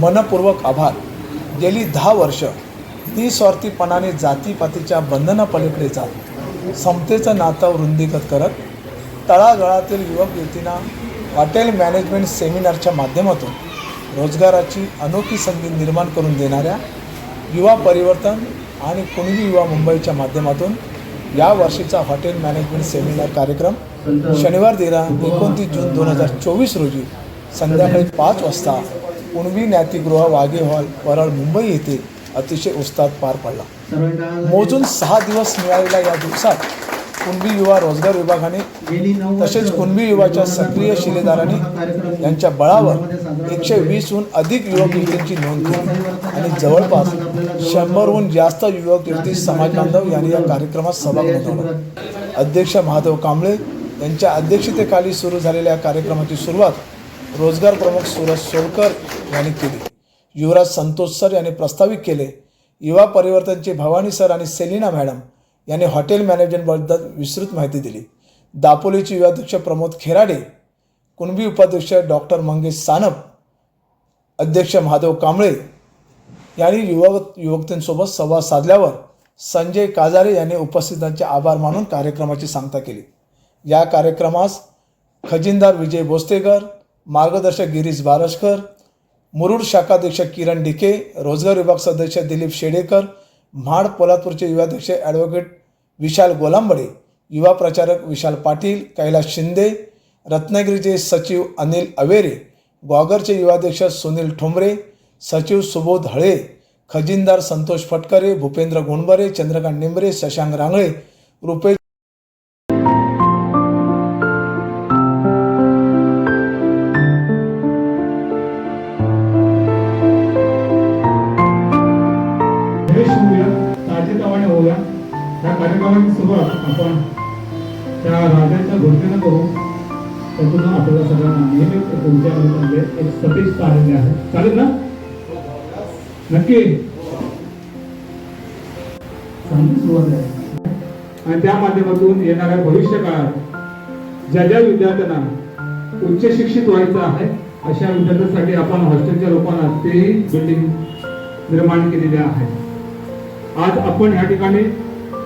मनपूर्वक आभार. गेली दहा वर्ष निस्वार्थीपणाने जातीपातीच्या बंधनापलीकडे जात समतेचं नातं वृंदीगत करत तळागळातील युवक युवतींना हॉटेल मॅनेजमेंट सेमिनारच्या माध्यमातून रोजगाराची अनोखी संधी निर्माण करून देणाऱ्या युवा परिवर्तन आणि कुणबी युवा मुंबईच्या माध्यमातून या वर्षीचा हॉटेल मॅनेजमेंट सेमिनार कार्यक्रम शनिवार दिनांक एकोणतीस जून दोन हजार चोवीस रोजी संध्याकाळी पाच वाजता कुणबी ज्ञातिगृह वाघे हॉल परळ मुंबई येथे अतिशय उत्साहात पार पडला. मोजून सहा दिवस मिळालेल्या या दिवसात कुणबी युवा रोजगार विभागाने तसेच कुणबी युवाच्या सक्रिय शिलेदारांनी यांच्या बळावर एकशे वीसहून अधिक युवक युवतींची नोंद केली. आणि जवळपास शंभरहून जास्त युवक युवती समाज बांधव यांनी या कार्यक्रमात सहभाग नोंदवला अध्यक्ष महादेव कांबळे यांच्या अध्यक्षतेखाली सुरू झालेल्या या कार्यक्रमाची सुरुवात रोजगार प्रमुख सूरज सोलकर यांनी केली. युवराज संतोष सर यांनी प्रस्तावित केले युवा परिवर्तनचे भवानी सर आणि सेलिना मॅडम यांनी हॉटेल मॅनेजमेंटबद्दल विस्तृत माहिती दिली. दापोलीचे युवाध्यक्ष प्रमोद खेराडे कुणबी उपाध्यक्ष डॉक्टर मंगेश सानप अध्यक्ष महादेव कांबळे यांनी युवक युवतींसोबत संवाद साधल्यावर संजय काजारे यांनी उपस्थितांचे आभार मानून कार्यक्रमाची सांगता केली. या कार्यक्रमास खजिनदार विजय बोस्तेकर मार्गदर्शक गिरीश बारसकर मुरुड शाखाध्यक्ष किरण डिके रोजगार विभाग सदस्य दिलीप शेडेकर म्हाड पोलादपूरचे युवाध्यक्ष ॲडव्होकेट विशाल गोलांबडे युवा प्रचारक विशाल पाटील कैलास शिंदे रत्नागिरीचे सचिव अनिल अवेरे ग्वागरचे युवाध्यक्ष सुनील ठोंबरे सचिव सुबोध हळे खजिनदार संतोष फटकरे भूपेंद्र गोंडबरे चंद्रकांत निंबरे शशांक रांगळे रुपेश कार्यक्रमाची सुरुवात आपण त्या राजाच्या घोषणेनं करू त्यातून आपल्याला सगळ्यांना नेहमी तुमच्या म्हणजे एक सतीश चालले आहे. चालेल ना? नक्की. चांगली सुरुवात आहे. आणि त्या माध्यमातून येणाऱ्या भविष्य काळात ज्या ज्या विद्यार्थ्यांना उच्च शिक्षित व्हायचं आहे अशा विद्यार्थ्यांसाठी आपण हॉस्टेलच्या रूपानं ते बिल्डिंग निर्माण केलेले आहे. आज आपण या ठिकाणी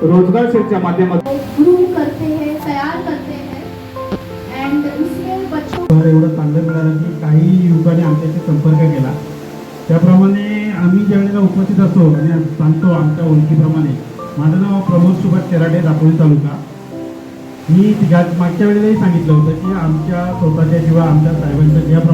रोजगार सेलच्या माध्यमातून ग्रूम करते हैं तैयार करते हैं एंड इसमें बच्चों फार एवढं चांगलं मिळालं की काही युवकांनी आमच्याशी संपर्क केला. त्याप्रमाणे आम्ही ज्या वेळेला उपस्थित असतो आणि सांगतो आमच्या ओळखीप्रमाणे माझं नाव प्रमोद सुभाष तेराडे दापोली तालुका. मी मागच्या वेळेलाही सांगितलं होतं की आमच्या स्वतःच्या किंवा आमच्या साहेबांच्या ज्याप्रमाणे